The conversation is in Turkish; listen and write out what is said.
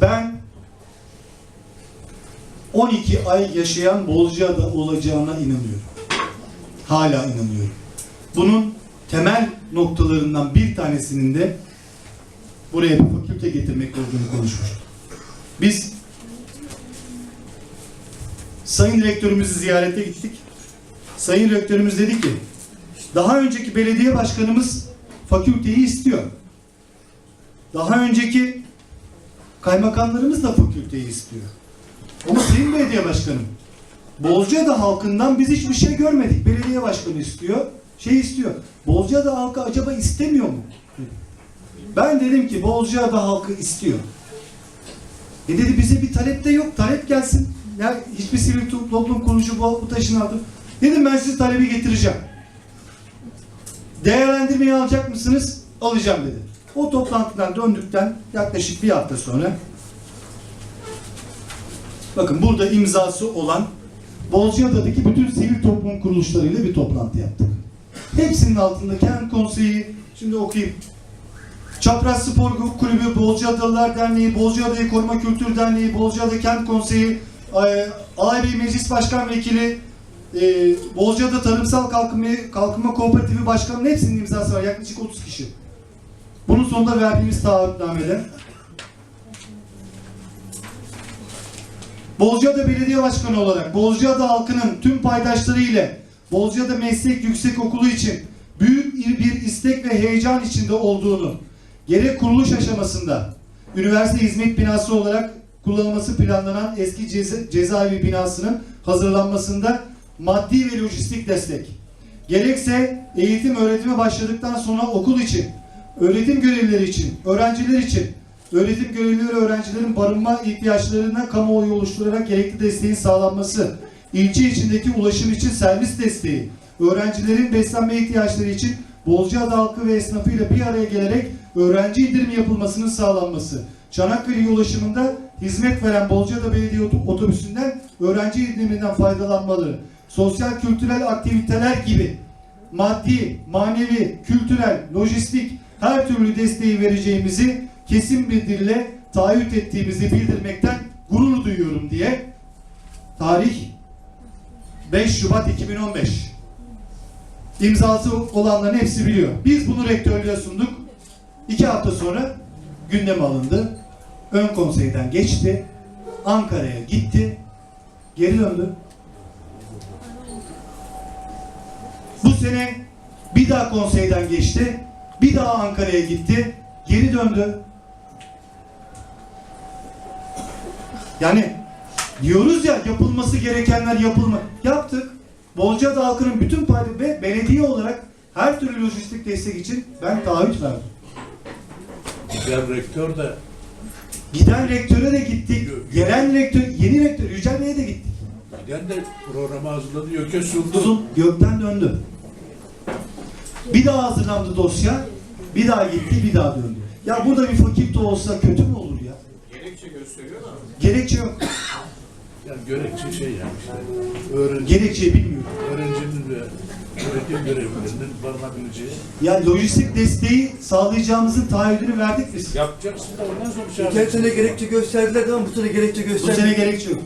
Ben 12 ay yaşayan Bozcaada olacağına inanıyorum. Hala inanıyorum. Bunun temel noktalarından bir tanesinin de buraya bir fakülte getirmek olduğunu konuşmuştuk. Biz Sayın Rektörümüzü ziyarete gittik. Sayın Rektörümüz dedi ki daha önceki belediye başkanımız fakülteyi istiyor. Daha önceki kaymakamlarımız da fakülteyi istiyor. Ama Sayın Belediye Başkanım, Bozcaada halkından biz hiçbir şey görmedik. Belediye başkanı istiyor, şey istiyor. Bozcaada halkı acaba istemiyor mu? Ben dedim ki Bozcaada halkı istiyor. E dedi bize bir talep de yok. Talep gelsin. Ya hiçbir sivil toplum kuruluşu bu, bu taşın altı. Dedim ben size talebi getireceğim. Değerlendirmeyi alacak mısınız? Alacağım dedi. O toplantıdan döndükten yaklaşık bir hafta sonra bakın burada imzası olan Bozcaada'daki bütün sivil toplum kuruluşlarıyla bir toplantı yaptık. Hepsinin altında kent konseyi, şimdi okuyayım. Çapraz Spor Kulübü, Bozcaadalılar Derneği, Bozcaada'yı Koruma Kültür Derneği, Bozcaada Kent Konseyi, e, Alay Meclis Başkan Vekili, e, Bozcaada Tarımsal Kalkınma, Kalkınma Kooperatifi Başkanı'nın hepsinin imzası var. Yaklaşık 30 kişi. Bunun sonunda verdiğimiz taahhütnameler. Bozcaada Belediye Başkanı olarak Bozcaada halkının tüm paydaşları ile Bozcaada Meslek Yüksekokulu için büyük bir istek ve heyecan içinde olduğunu, gerek kuruluş aşamasında üniversite hizmet binası olarak kullanılması planlanan eski ceza, cezaevi binasının hazırlanmasında maddi ve lojistik destek, gerekse eğitim öğretime başladıktan sonra okul için, öğretim görevlileri için, öğrenciler için, öğretim görevlileri öğrencilerin barınma ihtiyaçlarına kamuoyu oluşturarak gerekli desteğin sağlanması, ilçe içindeki ulaşım için servis desteği, öğrencilerin beslenme ihtiyaçları için Bozcaada halkı ve esnafıyla bir araya gelerek öğrenci indirimi yapılmasının sağlanması, Çanakkale ulaşımında hizmet veren Bozcaada Belediye Otobüsü'nden öğrenci indiriminden faydalanmaları, sosyal kültürel aktiviteler gibi maddi, manevi, kültürel, lojistik her türlü desteği vereceğimizi kesin bir dille taahhüt ettiğimizi bildirmekten gurur duyuyorum diye tarih 5 Şubat 2015 imzası olanların hepsi biliyor. Biz bunu rektörlüğe sunduk. İki hafta sonra gündeme alındı. Ön konseyden geçti. Ankara'ya gitti. Geri döndü. Bu sene bir daha konseyden geçti. Bir daha Ankara'ya gitti. Geri döndü. Yani diyoruz ya yapılması gerekenler yapılma. Yaptık. Bolcada halkının bütün payı ve belediye olarak her türlü lojistik destek için ben taahhüt verdim. Diğer rektör de Giden rektöre de gittik. Gelen rektör, yeni rektör Yücel Bey'e de gittik. giden de programı hazırladı. Yöke sundu. Uzun gökten döndü. Bir daha hazırlandı dosya. Bir daha gitti, bir daha döndü. Ya burada bir fakülte olsa kötü mü olur ya? Gerekçe gösteriyorlar mı? Gerekçe yok. Yani gerekçe şey yani işte. Öğrenci, Gerekçeyi bilmiyorum. öğrencinin ve öğretim görevlilerinin barınabileceği. Ya lojistik desteği sağlayacağımızın taahhüdünü verdik biz. Yapacaksın da ondan sonra bir şey Geçen sene gerekçe gösterdiler ama bu sene gerekçe Bu göstermediler. sene gerekçe yok.